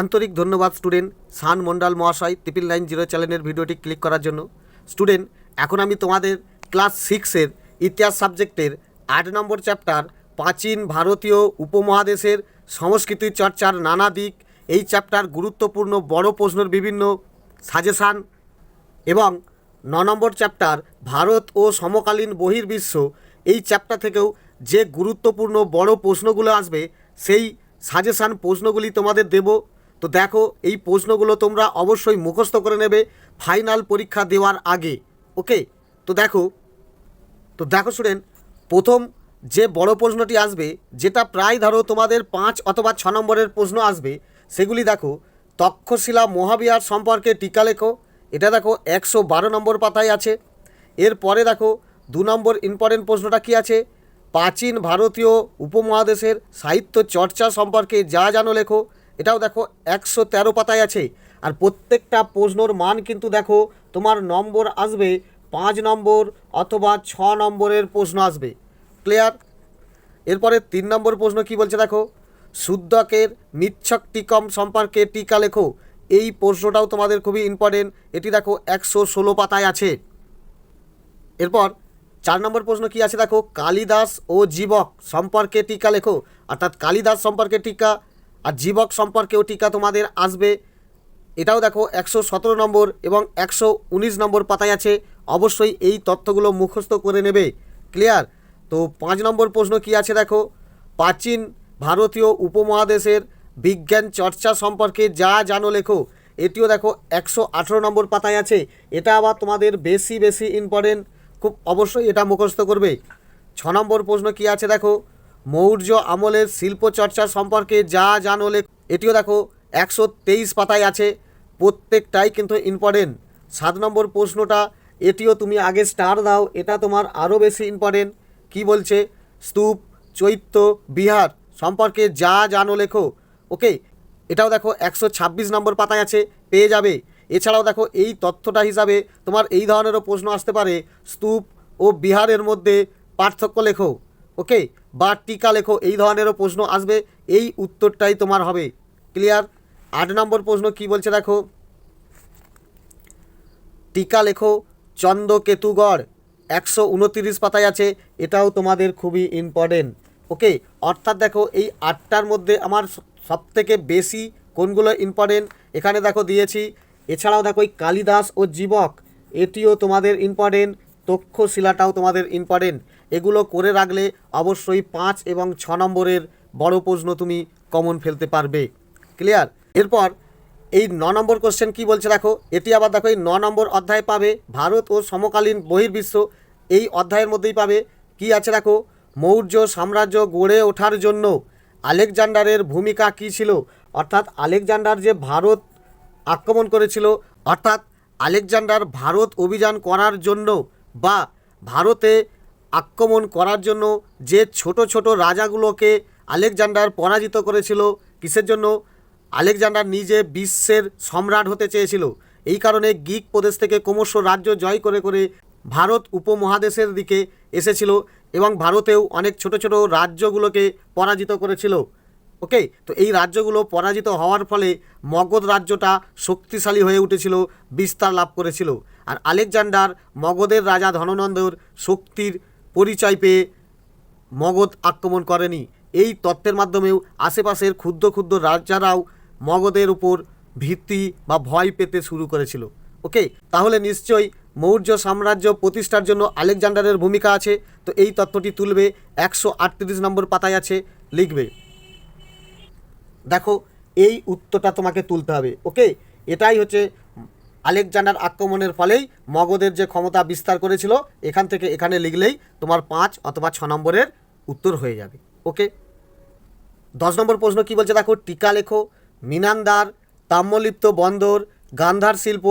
আন্তরিক ধন্যবাদ স্টুডেন্ট সান মন্ডল মহাশয় ট্রিপল নাইন জিরো চ্যানেলের ভিডিওটি ক্লিক করার জন্য। স্টুডেন্ট, এখন আমি তোমাদের ক্লাস সিক্সের ইতিহাস সাবজেক্টের আট নম্বর চ্যাপ্টার, প্রাচীন ভারতীয় উপমহাদেশের সংস্কৃতি চর্চার নানা দিক, এই চ্যাপ্টার গুরুত্বপূর্ণ বড় প্রশ্নের বিভিন্ন সাজেশান এবং ন নম্বর চ্যাপ্টার, ভারত ও সমকালীন বহির্বিশ্ব, এই চ্যাপ্টার থেকেও যে গুরুত্বপূর্ণ বড় প্রশ্নগুলো আসবে, সেই সাজেশান প্রশ্নগুলি তোমাদের দেব। তো দেখো, এই প্রশ্নগুলো তোমরা অবশ্যই মুখস্থ করে নেবে ফাইনাল পরীক্ষা দেওয়ার আগে, ওকে? তো দেখো তো দেখো স্টুডেন্ট, প্রথম যে বড় প্রশ্নটি আসবে, যেটা প্রায় ধরো তোমাদের পাঁচ অথবা ছ নম্বরের প্রশ্ন আসবে, সেগুলি দেখো, তক্ষশিলা মহাবিহার সম্পর্কে টিকা লেখো, এটা দেখো একশো বারো নম্বর পাতায় আছে, এরপরে দেখো দু নম্বর ইম্পর্টেন্ট প্রশ্নটা কি আছে, প্রাচীন ভারতীয় উপমহাদেশের সাহিত্য চর্চা সম্পর্কে যা জানো লেখো এটাও দেখো, একশো তেরো পাতায় আছে। আর প্রত্যেকটা প্রশ্নর মান কিন্তু দেখো, তোমার নম্বর আসবে, পাঁচ নম্বর অথবা ছ নম্বরের প্রশ্ন আসবে। ক্লিয়ার এরপরে তিন নম্বর প্রশ্ন কি বলছে দেখো? শুদ্ধকের নিচ্ছক টিকম সম্পর্কে টিকা লেখো। এই প্রশ্নটাও তোমাদের খুবই ইম্পর্টেন্ট এটি দেখো একশো ষোলো পাতায় আছে। এরপর চার নম্বর প্রশ্ন কি আছে দেখো? কালিদাস ও জীবক সম্পর্কে টিকা লেখো। অর্থাৎ কালিদাস সম্পর্কে টিকা আর জীবক সম্পর্কেও টিকা তোমাদের আসবে। এটাও দেখো, একশো সতেরো নম্বর এবং একশো উনিশ নম্বর পাতায় আছে। অবশ্যই এই তথ্যগুলো মুখস্থ করে নেবে। ক্লিয়ার তো পাঁচ নম্বর প্রশ্ন কি আছে দেখো? প্রাচীন ভারতীয় উপমহাদেশের বিজ্ঞান চর্চা সম্পর্কে যা জানো লেখো, এটিও দেখো একশো আঠেরো নম্বর পাতায় আছে। এটা আবার তোমাদের বেশি বেশি ইম্পর্টেন্ট খুব অবশ্যই এটা মুখস্থ করবে। ছ নম্বর প্রশ্ন কি আছে দেখো? মৌর্য আমলের শিল্প চর্চা সম্পর্কে যা জানো লেখ এটিও দেখো, একশো তেইশ পাতায় আছে। প্রত্যেকটাই কিন্তু ইম্পর্টেন্ট সাত নম্বর প্রশ্নটা, এটিও তুমি আগে স্টার দাও, এটা তোমার আরও বেশি ইম্পর্টেন্ট কি বলছে? স্তূপ, চৈত্য, বিহার সম্পর্কে যা জানো লেখো। ওকে এটাও দেখো, একশো ছাব্বিশ নম্বর পাতায় আছে, পেয়ে যাবে। এছাড়াও দেখো, এই তথ্যটা হিসাবে তোমার এই ধরনেরও প্রশ্ন আসতে পারে। স্তূপ ও বিহারের মধ্যে পার্থক্য লেখো। ওকে বা টিকা লেখো, এই ধরনেরও প্রশ্ন আসবে, এই উত্তরটাই তোমার হবে। ক্লিয়ার আট নম্বর প্রশ্ন কি বলছে দেখো? টিকা লেখো, চন্দ্রকেতুগড়, একশো উনতিরিশ পাতায় আছে, এটাও তোমাদের খুবই ইম্পর্টেন্ট ওকে অর্থাৎ দেখো, এই আটটার মধ্যে আমার সব থেকে বেশি কোনগুলো ইম্পর্টেন্ট এখানে দেখো দিয়েছি, এছাড়াও দেখো এই কালিদাস ও জীবক, এটিও তোমাদের ইম্পর্টেন্ট তক্ষশিলাটাও তোমাদের ইম্পর্টেন্ট এগুলো করে রাখলে অবশ্যই পাঁচ এবং ছ নম্বরের বড় প্রশ্ন তুমি কমন ফেলতে পারবে। ক্লিয়ার এরপর, এই ন নম্বর কোশ্চেন কি বলছে দেখো? এটি আবার দেখো, এই ন নম্বর অধ্যায় পাবে ভারত ও সমকালীন বহির্বিশ্ব। এই অধ্যায়ের মধ্যেই পাবে, কি আছে দেখো? মৌর্য সাম্রাজ্য গড়ে ওঠার জন্য আলেকজান্ডারের ভূমিকা কী ছিল? অর্থাৎ আলেকজান্ডার যে ভারত আক্রমণ করেছিল, অর্থাৎ আলেকজান্ডার ভারত অভিযান করার জন্য বা ভারতে আক্রমণ করার জন্য যে ছোট ছোট রাজাগুলোকে আলেকজান্ডার পরাজিত করেছিল কিসের জন্য? আলেকজান্ডার নিজে বিশ্বের সম্রাট হতে চেয়েছিল। এই কারণে গিক প্রদেশ থেকে ক্রমশ রাজ্য জয় করে করে ভারত উপমহাদেশের দিকে এসেছিল এবং ভারতেও অনেক ছোট ছোট রাজ্যগুলোকে পরাজিত করেছিল। ওকে তো এই রাজ্যগুলো পরাজিত হওয়ার ফলে মগধ রাজ্যটা শক্তিশালী হয়ে উঠেছিল, বিস্তার লাভ করেছিল। আর আলেকজান্ডার মগধের রাজা ধননন্দর শক্তির পরিচয় পেয়ে মগধ আক্রমণ করেনি। এই তত্ত্বের মাধ্যমেও আশেপাশের ক্ষুদ্র ক্ষুদ্র রাজারাও মগধের উপর ভিত্তি বা ভয় পেতে শুরু করেছিল। ওকে তাহলে নিশ্চয়ই মৌর্য সাম্রাজ্য প্রতিষ্ঠার জন্য আলেকজান্ডারের ভূমিকা আছে। তো এই তত্ত্বটি তুলবে একশো আটত্রিশ নম্বর পাতায় আছে, লিখবে। দেখো, এই উত্তরটা তোমাকে তুলতে হবে। ওকে এটাই হচ্ছে আলেকজান্ডার আক্রমণের ফলেই মগধের যে ক্ষমতা বিস্তার করেছিল, এখান থেকে এখানে লিখলেই তোমার পাঁচ অথবা ছ নম্বরের উত্তর হয়ে যাবে। ওকে? দশ নম্বর প্রশ্ন কি বলছে? দেখো, টিকা লেখো। মিনান্দার তাম্যলিপ্ত বন্দর, গান্ধার শিল্প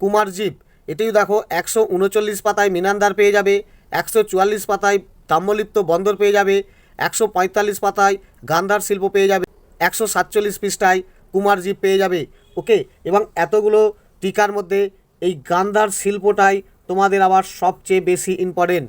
কুমারজীব এটিও দেখো, একশো উনচল্লিশ পাতায় মিনান্দার পেয়ে যাবে, একশো চুয়াল্লিশ পাতায় তাম্যলিপ্ত বন্দর পেয়ে যাবে, একশো পঁয়তাল্লিশ পাতায় গান্ধার শিল্প পেয়ে যাবে, একশো সাতচল্লিশ পৃষ্ঠায় কুমারজীব পেয়ে যাবে। ওকে? এবং এতগুলো টিকার মধ্যে এই গান্ধার শিল্পটাই তোমাদের আবার সবচেয়ে বেশি ইম্পর্টেন্ট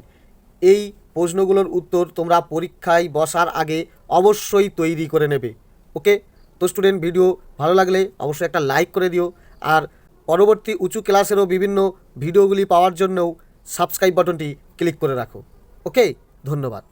এই প্রশ্নগুলোর উত্তর তোমরা পরীক্ষায় বসার আগে অবশ্যই তৈরি করে নেবে। ওকে? তো স্টুডেন্ট ভিডিও ভালো লাগলে অবশ্যই একটা লাইক করে দিও। আর পরবর্তী উঁচু ক্লাসেরও বিভিন্ন ভিডিওগুলি পাওয়ার জন্যও সাবস্ক্রাইব বাটনটি ক্লিক করে রাখো। ওকে? ধন্যবাদ।